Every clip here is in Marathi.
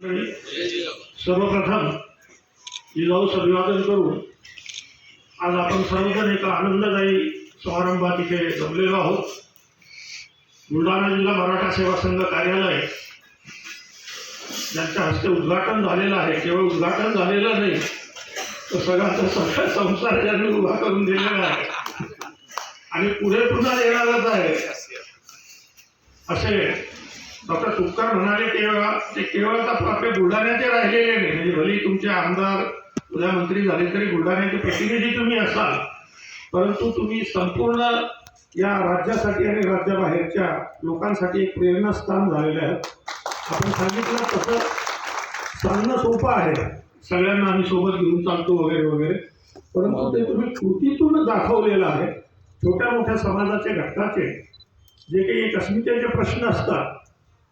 सर्वप्रथम जिजाऊ अभिवादन करू. आज आपण सर्वजण एका आनंददायी समारंभात इथे जमलेलो आहोत. बुलढाणा जिल्हा मराठा सेवा संघ कार्यालय ज्यांच्या हस्ते उद्घाटन झालेलं आहे. केवळ उद्घाटन झालेलं नाही तर सगळ्यांचा सगळा संसार त्यांनी उभा करून दिलेला आहे. आणि पुढे पुन्हा येणारच आहे. असे डॉक्टर तुपकर म्हणाले तेव्हा ते केवळ आता आपले बुलढाण्याचे राहिलेले नाही. म्हणजे भले तुमचे आमदार उद्या मंत्री झाले तरी बुलढाण्याचे प्रतिनिधी तुम्ही असाल परंतु तुम्ही संपूर्ण या राज्यासाठी आणि राज्याबाहेरच्या लोकांसाठी एक प्रेरणास्थान झालेले आहेत. आपण सांगितलं तसं सांगणं सोपं आहे. सगळ्यांना आम्ही सोबत घेऊन चालतो वगैरे वगैरे. परंतु ते तुम्ही कृतीतून दाखवलेलं आहे. छोट्या मोठ्या समाजाचे घटकाचे जे काही एक अस्मितेचे प्रश्न असतात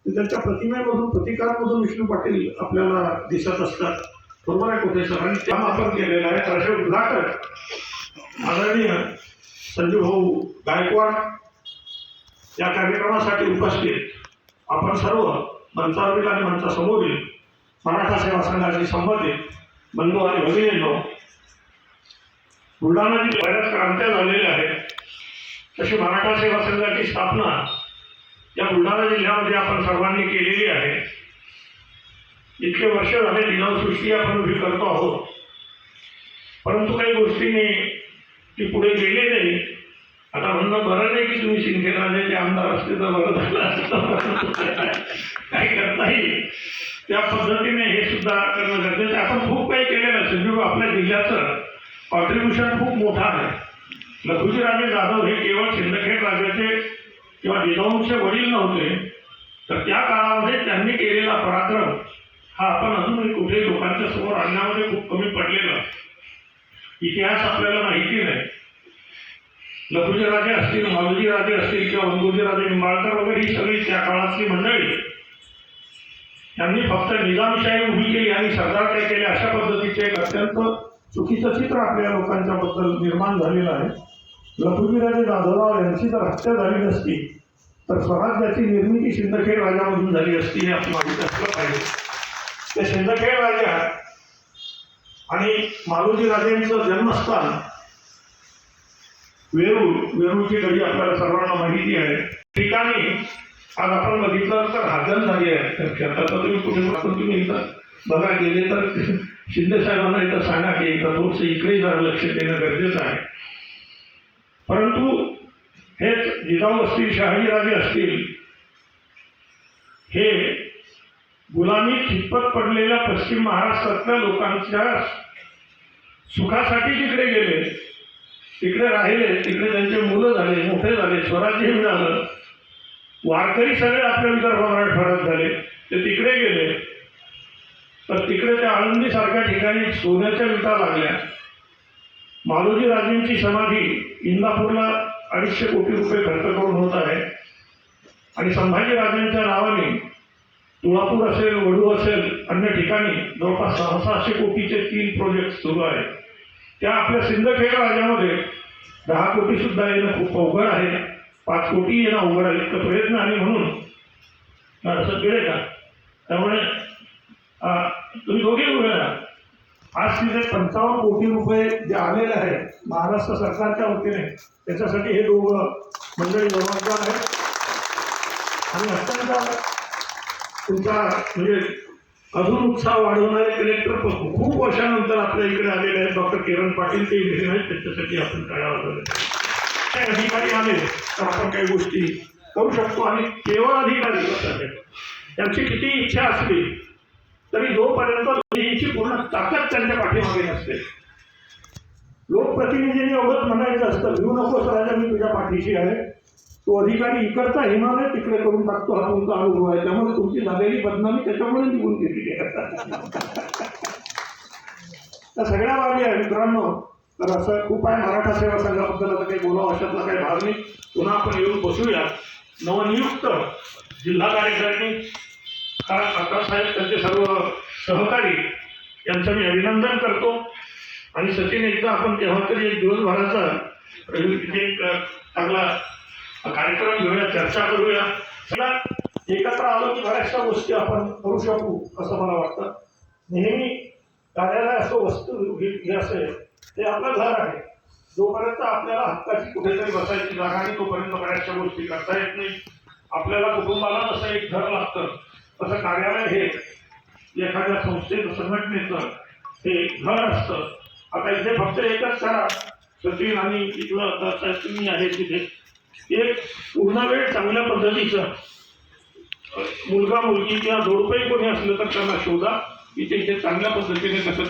त्यांच्या प्रतिमेमधून प्रतिकारामधून विष्णू पाटील आपल्याला दिसत असतात. बरोबर आहे कुठे सर? आणि काम आपण केलेलं आहे. तर असे उद्घाटक आदरणीय संजू भाऊ गायकवाड या कार्यक्रमासाठी उपस्थित आपण सर्व मंचावरील आणि मंचासमोरील मराठा सेवा संघाशी संबंधित बंधू आणि भगिनींनो बुलढाणा जी बऱ्याच क्रांत्या झालेल्या आहेत. तशी मराठा सेवा संघाची स्थापना या बुलढाणा जिल्ह्यामध्ये आपण सर्वांनी केलेली आहे. इतके वर्ष झाले लिलावसृष्टी आपण उभी करतो आहोत. परंतु काही गोष्टींनी ती पुढे गेली नाही. आता म्हणणं बरं नाही की तुम्ही शिंदेराजाचे आमदार असते तर बरं झालं असतं. काय करता येईल त्या पद्धतीने हे सुद्धा करणं गरजेचं आहे. आपण खूप काही केलेलं आहे. सिंधुदुर्ग आपल्या जिल्ह्याचं कॉन्ट्रीब्युशन खूप मोठं आहे. लखुजीराजे जाधव हे केवळ सिंदखेड राजाचे किंवा जिजाऊंचे वडील नव्हते तर त्या काळामध्ये त्यांनी केलेला पराक्रम हा आपण अजूनही कुठेही लोकांच्या समोर आणण्यामध्ये खूप कमी पडलेला इतिहास आपल्याला माहिती नाही. लखुजी राजे असतील मालुजी राजे असतील किंवा अंगुजी राजे निंबाळकर वगैरे ही सगळी त्या काळातली मंडळी. त्यांनी फक्त निजामशाही उभी केली आणि सरदार काय केले अशा पद्धतीचे एक अत्यंत चुकीचं चित्र आपल्या लोकांच्या बद्दल निर्माण झालेलं आहे. लखुजीराजे जाधवराव यांची जर हत्या झाली नसती तर स्वराज्याची निर्मिती सिंदखेड राजामधून झाली असती हे आपण माहीत असलं पाहिजे. ते सिंदखेड राजा आणि मालोजी राजांचं जन्मस्थान वेरूळ वेरूळची गडी आपल्याला सर्वांना माहिती आहे. ठिकाणी आज आपण बघितलं तर हाजर झाली आहे. तर शेतात तुम्ही कुठे तुम्ही इथं बघा गेले तर शिंदे साहेबांना इथं सांगा की इथं थोडंसं इकडे जरा लक्ष देणं गरजेचं आहे. परंतु हेच जिजाऊ असतील शहाजीराजे असतील हे गुलामी चितपत पडलेल्या पश्चिम महाराष्ट्रातल्या लोकांच्या सुखासाठी तिकडे गेले तिकडे राहिले तिकडे त्यांचे मुलं झाले मोठे झाले स्वराज्य मिळालं वारकरी सगळे आपल्या विदर्भ मराठवाड्यात झाले ते तिकडे गेले तर तिकडे त्या आळंदीसारख्या ठिकाणी सोन्याच्या विटा लागल्या. मालोजी राजेंची समाधी इंदापूरला अडीचशे कोटी रुपये खर्च करून होत आहे. आणि संभाजीराजांच्या नावाने तुळापूर असेल वडू असेल अन्य ठिकाणी जवळपास सहा सहाशे कोटीचे तीन प्रोजेक्ट सुरू आहेत. त्या आपल्या सिंदखेड राज्यामध्ये दहा कोटी सुद्धा येणं खूप अवघड आहे. पाच कोटी येणं अवघड आहे. इतकं प्रयत्न आहे म्हणून असं केले का? त्यामुळे तुम्ही दोघे उभे राहा. आज तिथे पंचावन्न कोटी रुपये जे आलेले आहेत महाराष्ट्र सरकारच्या वतीने त्याच्यासाठी हे दोघं मंडळी जबाबदार आहेत. आणि अत्यंत तुमचा म्हणजे अजून उत्साह वाढवणारे कलेक्टर खूप वर्षानंतर आपल्या इकडे आलेले आहेत. डॉक्टर किरण पाटील ते इथे आहेत त्याच्यासाठी आपण टाळ्या वाजवल्या काही अधिकारी आले तर आपण काही गोष्टी करू शकतो. आणि केवळ अधिकारी त्यांची किती इच्छा असली तरी जोपर्यंत लोकांची पूर्ण ताकद त्यांच्या पाठीमागे नसते. लोकप्रतिनिधींनी एवढंच म्हणायचं असतं घेऊ नकोस राजा मी तुझ्या पाठीशी आहे. तो अधिकारी इकडचा हिमालय तिकडे करून टाकतो हा तुमचा अनुभव आहे. त्यामुळे तुमची झालेली बदनामी त्याच्यामुळे निघून गेलेली आहे त्या सगळ्या बाबी आहे मित्रांनो. तर असं खूप आहे मराठा सेवा संघाबद्दल आता काही बोलावं अशातला काही भाग नाही. पुन्हा आपण येऊन बसूया. नवनियुक्त जिल्हा कार्यकारिणी साहेब त्यांचे सर्व सहकारी यांचं मी अभिनंदन करतो. आणि सचिन एकदा आपण तेव्हा तरी एक दिवसभराचा तिथे एक चांगला कार्यक्रम घेऊया चर्चा करूया. चला एकत्र आलो की बऱ्याचशा गोष्टी आपण करू शकू असं मला वाटतं. नेहमी कार्यालय असं वस्तू हे असेल ते आपलं घर आहे. जोपर्यंत आपल्याला हक्काची कुठेतरी बसायची जागा आणि तोपर्यंत बऱ्याचशा गोष्टी करता येत नाही. आपल्याला कुटुंबाला जसं एक घर लागतं. तसं कार्यालय हे एखाद्या संस्थेचं संघटनेचं हे घर असतं. आता इथे फक्त एकच करा सचिन आणि इथलं आता आहे तिथे. एक पूर्ण वेळ चांगल्या पद्धतीचं मुलगा मुलगी किंवा जोडपंही कोणी असलं तर त्यांना शोधा. इथे इथे चांगल्या पद्धतीने कसं